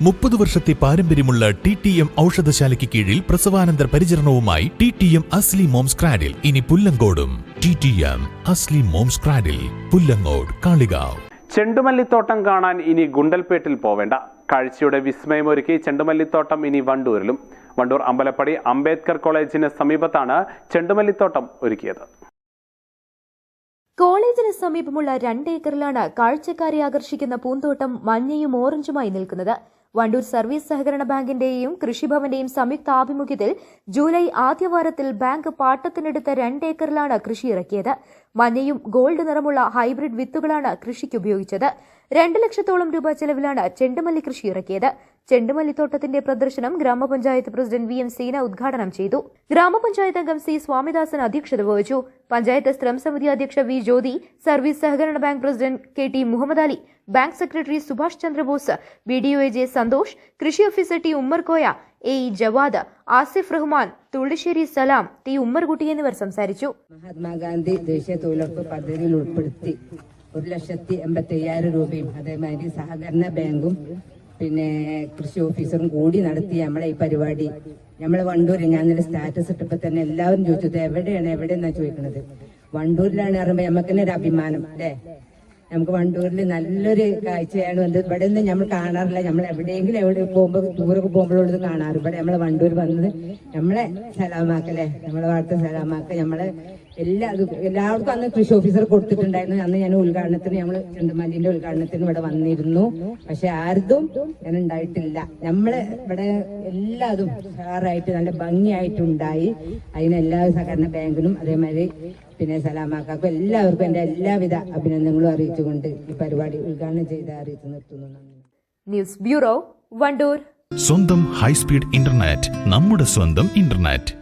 മുപ്പത് വർഷത്തെ പാരമ്പര്യമുള്ള ടി ടി എം ഔഷധശാലയ്ക്ക് കീഴിൽ പ്രസവാനന്തര പരിചരണവുമായി T T M Asli moms cradle. ഇനി പുല്ലങ്കോടും. T T M Asli moms cradle. Pullangode Kalikavu. ചെണ്ടുമല്ലിത്തോട്ടം കാണാൻ ഇനി ഗുണ്ടൽപേട്ടിൽ പോവേണ്ട. കാഴ്ചയുടെ വിസ്മയമൊരുക്കി ചെണ്ടുമല്ലിത്തോട്ടം ഇനി വണ്ടൂരിലും. വണ്ടൂർ അമ്പലപ്പടി അംബേദ്കർ കോളേജിന് സമീപത്താണ് ചെണ്ടുമല്ലിത്തോട്ടം ഒരുക്കിയത്. കോളേജിന് സമീപമുള്ള രണ്ട് ഏക്കറിലാണ് കാഴ്ചക്കാരെ ആകർഷിക്കുന്ന പൂന്തോട്ടം മഞ്ഞയും ഓറഞ്ചുമായി നിൽക്കുന്നത്. വണ്ടൂർ സർവീസ് സഹകരണ ബാങ്കിന്റെയും കൃഷിഭവന്റെയും സംയുക്ത ആഭിമുഖ്യത്തിൽ ജൂലൈ ആദ്യവാരത്തിൽ ബാങ്ക് പാട്ടത്തിനെടുത്ത രണ്ട് ഏക്കറിലാണ് കൃഷി ഇറക്കിയത്. മഞ്ഞയും ഗോൾഡ് നിറമുള്ള ഹൈബ്രിഡ് വിത്തുകളാണ് കൃഷിക്ക് ഉപയോഗിച്ചത്. രണ്ട് ലക്ഷത്തോളം രൂപ ചെലവിലാണ് ചെണ്ടുമല്ലി കൃഷി ഇറക്കിയത്. ചെണ്ടുമല്ലിത്തോട്ടത്തിന്റെ പ്രദർശനം ഗ്രാമപഞ്ചായത്ത് പ്രസിഡന്റ് വി എം സീന ഉദ്ഘാടനം ചെയ്തു. ഗ്രാമപഞ്ചായത്ത് അംഗം സി സ്വാമിദാസൻ അധ്യക്ഷത വഹിച്ചു. പഞ്ചായത്ത് സ്ഥലം സമിതി അധ്യക്ഷ വി ജ്യോതി സർവീസ് സഹകരണ bank president K T Muhammad Ali bank secretary Subhash Chandrabose B D O A J Santhosh കൃഷി officer T Ummarkoya A E Javad Asif Rahman Thullissery Salam T Ummarkutty എന്നിവർ സംസാരിച്ചു. മഹാത്മാഗാന്ധി ദേശീയ തൊഴിലുറപ്പ് പദ്ധതിയിൽ ഉൾപ്പെടുത്തി ഒരു ലക്ഷത്തി എൺപത്തി അയ്യായിരം രൂപയും അതേമാതിരി സഹകരണ ബാങ്കും പിന്നെ കൃഷി ഓഫീസറും കൂടി നടത്തി നമ്മളെ ഈ പരിപാടി. നമ്മളെ വണ്ടൂര് ഞാൻ ഇന്നലെ സ്റ്റാറ്റസ് ഇട്ടപ്പോ തന്നെ എല്ലാവരും ചോദിച്ചത് "ഇത് എവിടെയാണ്? എവിടെയെന്നാ ചോദിക്കുന്നത് വണ്ടൂരിലാണ് പറയുമ്പോ നമുക്ക് തന്നെ ഒരു അഭിമാനം അല്ലേ? നമുക്ക് വണ്ടൂരിൽ നല്ലൊരു കാഴ്ചയാണ് വന്നത്. ഇവിടെ നിന്ന് നമ്മൾ കാണാറില്ല. നമ്മൾ എവിടെയെങ്കിലും എവിടെ പോകുമ്പോൾ ദൂരൊക്കെ പോകുമ്പോഴുള്ളത് കാണാറ്. ഇവിടെ നമ്മളെ വണ്ടൂർ വന്നത് നമ്മളെ സലാമാക്കല്ലേ? നമ്മളെ വാർത്ത സലാമാക്ക നമ്മളെ എല്ലാ എല്ലാവർക്കും അന്ന് കൃഷി ഓഫീസർ കൊടുത്തിട്ടുണ്ടായിരുന്നു. അന്ന് ഞാൻ ഉദ്ഘാടനത്തിന് നമ്മൾ ചെണ്ടുമല്ലിന്റെ ഉദ്ഘാടനത്തിന് ഇവിടെ വന്നിരുന്നു. പക്ഷെ ആർക്കും ഞാൻ ഉണ്ടായിട്ടില്ല. നമ്മൾ ഇവിടെ എല്ലാതും ഉഷാറായിട്ട് നല്ല ഭംഗിയായിട്ടുണ്ടായി. അതിന് എല്ലാ സഹകരണ ബാങ്കിനും അതേമാതിരി പിന്നെ സലാമാക്കാക്കും എല്ലാവർക്കും എന്റെ എല്ലാവിധ അഭിനന്ദനങ്ങളും അറിയിച്ചുകൊണ്ട് ഈ പരിപാടി ഉദ്ഘാടനം ചെയ്ത് അറിയിച്ചു നിർത്തുന്നു. News bureau Wandoor. സ്വന്തം ഹൈസ്പീഡ് ഇന്റർനെറ്റ് നമ്മുടെ സ്വന്തം ഇന്റർനെറ്റ്.